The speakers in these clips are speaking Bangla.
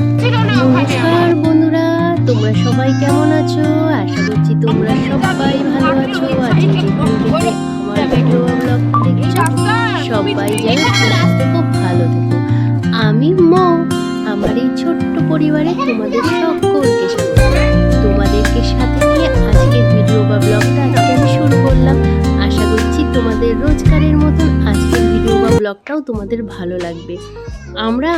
নমস্কার বন্ধুরা, তোমরা সবাই কেমন আছো? আশা করছি তোমরা সবাই ভালো আছো। সবাই যেন সুস্থ থেকো, ভালো থেকো। আমি ম, আমার এই ছোট্ট পরিবারে তোমাদের সকলকে তোমাদেরকে সাথে নিয়ে আজকের ভিডিও বা ব্লগটা আজকে আমি শুরু করলাম। আশা করছি তোমাদের রোজকারের মতন আজকের ভিডিও বা ব্লগটাও তোমাদের ভালো লাগবে। আমরা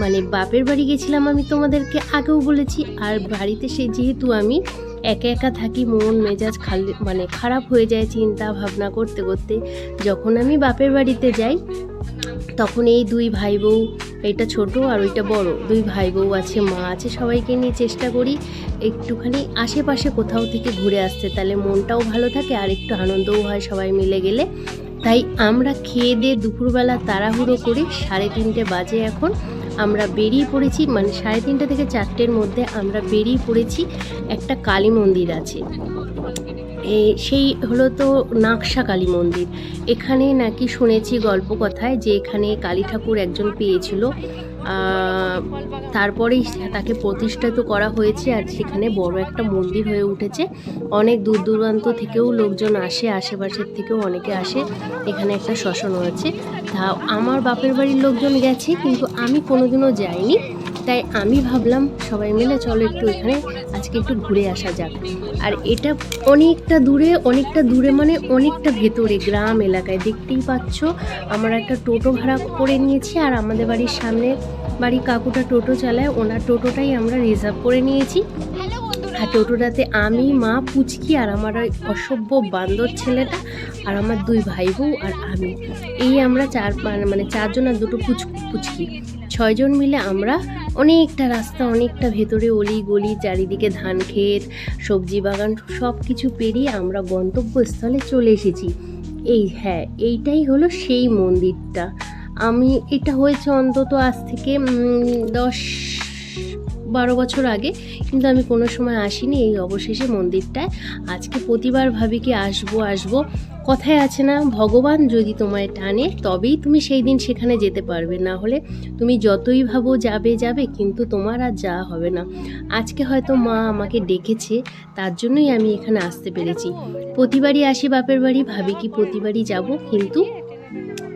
মানে বাপের বাড়ি গেছিলাম আমি তোমাদেরকে আগেও বলেছি, আর বাড়িতে সে যেহেতু আমি একা একা থাকি, মন মেজাজ খালি মানে খারাপ হয়ে যায় চিন্তা ভাবনা করতে করতে, যখন আমি বাপের বাড়িতে যাই, তখন এই দুই ভাই বউ এটা ছোট আর ওইটা বড়, দুই ভাই বউ আছে, মা আছে, সবাইকে নিয়ে চেষ্টা করি একটুখানি আশেপাশে কোথাও থেকে ঘুরে আসতে। তাহলে মনটাও ভালো থাকে আর একটু আনন্দও হয় সবাই মিলে গেলে। তাই আমরা খেয়ে দিয়ে দুপুরবেলা তাড়াহুড়ো করে সাড়ে তিনটে বাজে এখন। আমরা বেরিয়ে পড়েছি মানে সাড়ে তিনটে থেকে চারটের মধ্যে আমরা বেরিয়ে পড়েছি, একটা কালী মন্দির আছে। সেই হলো তো নাকশা কালী মন্দির। এখানে নাকি শুনেছি গল্প কথায় যে এখানে কালী ঠাকুর একজন পেয়েছিল। তারপরেই তাকে প্রতিষ্ঠিত করা হয়েছে আর সেখানে বড় একটা মন্দির হয়ে উঠেছে। অনেক দূর দূরান্ত থেকেও লোকজন আসে, আশেপাশের থেকেও অনেকে আসে। এখানে একটা শ্মশান আছে। তা আমার বাপের বাড়ির লোকজন গেছে, কিন্তু আমি কোনোদিনও যাইনি। তাই আমি ভাবলাম সবাই মিলে চলো একটু এখানে আজকে একটু ঘুরে আসা যাক। আর এটা অনেকটা দূরে অনেকটা দূরে মানে অনেকটা ভেতরে গ্রাম এলাকায়। দেখতেই পাচ্ছ, আমরা একটা টোটো ভাড়া করে নিয়েছি আর আমাদের বাড়ির সামনে বাড়ি কাকুটা টোটো চালায়, ওনার টোটোটাই আমরা রিজার্ভ করে নিয়েছি। আর টোটোটাতে আমি, মা, পুচকি আর আমার ওই অসভ্য বান্দর ছেলেটা আর আমার দুই ভাই বউ আর আমি। এই আমরা চার, মানে- মানে চারজন আর দুটো পুচ, পুচকি। ছয়জন মিলে আমরা অনেকটা রাস্তা, অনেকটা ভেতরে অলি গলি, চারিদিকে ধান ক্ষেত, সবজি বাগান সব কিছু পেরিয়ে আমরা গন্তব্যস্থলে চলে এসেছি। এই হ্যাঁ এইটাই হলো সেই মন্দিরটা। আমি, এটা হয়েছে অন্তত আজ থেকে দশ বারো বছর আগে, কিন্তু আমি কোনো সময় আসিনি এই অবশেষে মন্দিরটায়। আজকে প্রতিবার ভাবি কি আসব আসব। কথায় আছে না, ভগবান যদি তোমায় টানে, তবেই তুমি সেই দিন সেখানে যেতে পারবে। না হলে তুমি যতই ভাবো যাবে যাবে, কিন্তু তোমার আর যাওয়া হবে না। আজকে হয়তো মা আমাকে ডেকেছে, তার জন্যই আমি এখানে আসতে পেরেছি। প্রতিবারই আসি বাপের বাড়ি, ভাবি কি প্রতিবারই যাব, কিন্তু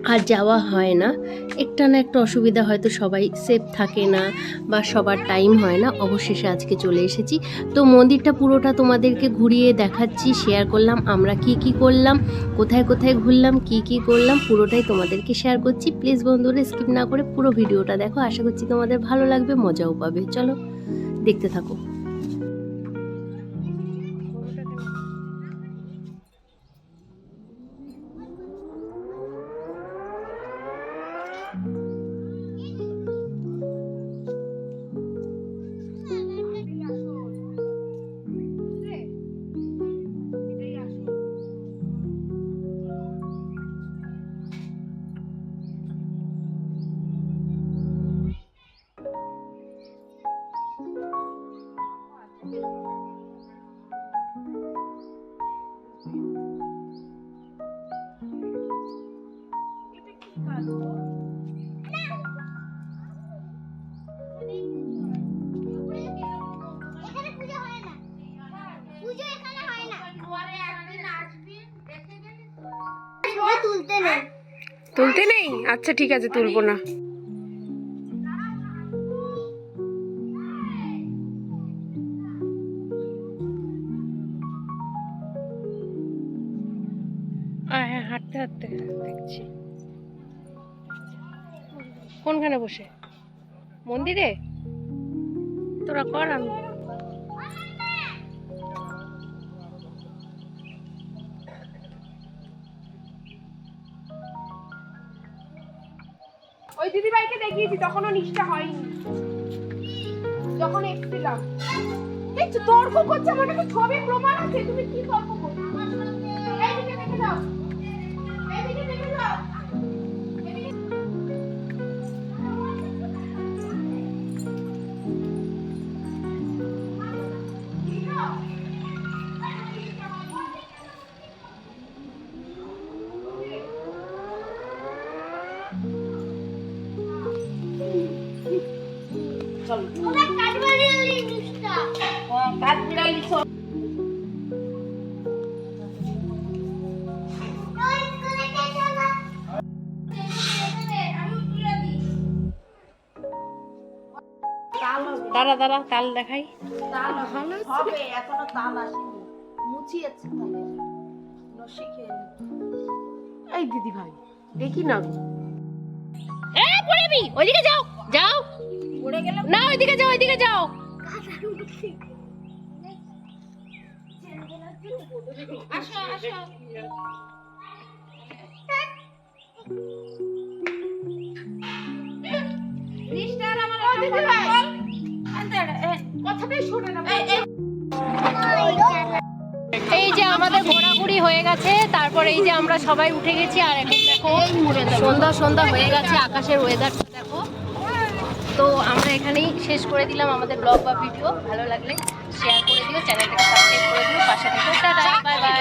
আর যাওয়া হয় না। একটা না একটা অসুবিধা হয়তো সবাই সেফ থাকে না বা সবার টাইম হয় না। অবশেষে আজকে চলে এসেছি। তো মন্দিরটা পুরোটা তোমাদেরকে ঘুরিয়ে দেখাচ্ছি শেয়ার করলাম, আমরা কি কি করলাম, কোথায় কোথায় ঘুরলাম, কি কি করলাম, পুরোটাই তোমাদেরকে শেয়ার করছি। প্লিজ বন্ধুরা স্কিপ না করে পুরো ভিডিওটা দেখো। আশা করছি তোমাদের ভালো লাগবে, মজাও পাবে। চলো, দেখতে থাকো। তুলতে নেই? আচ্ছা ঠিক আছে তুলবো না। হ্যাঁ হাঁটতে হাঁটতে দেখছি। কোনখানে বসে? মন্দিরে? তোরা কর আমি। ওই দিদিভাইকে দেখিয়েছি, তখনও নিষ্ঠা হয়নি। যখন এসেছিলাম। তর্ক করছে আমার কাছে ছবি প্রমাণ আছে। তুমি কি তর্ক করছ? দেখে যাও। চল দাঁড়া দাঁড়া তাল দেখাই। তাল হবে এখনও তাল আসেনি মুছিয়েছে নসি খেয়ে এই দিদি ভাই দেখি না। এ পড়েবি ওইদিকে যাও যাও। না ওইদিকে যাও ওইদিকে যাও। আসো আসো। নিস্টার আমার কথাটাই শোনে না এই যে আমাদের ঘোরাঘুরি হয়ে গেছে তারপর এই যে আমরা সবাই উঠে গেছি আর এখন দেখো সন্ধ্যা সন্ধ্যা হয়ে গেছে আকাশের ওয়েদারটা দেখো। তো আমরা এখানেই শেষ করে দিলাম আমাদের ব্লগ বা ভিডিও ভালো লাগলে শেয়ার করে দিও চ্যানেলটাকে সাবস্ক্রাইব করে দিও, পাশে থেকো। Tata bye bye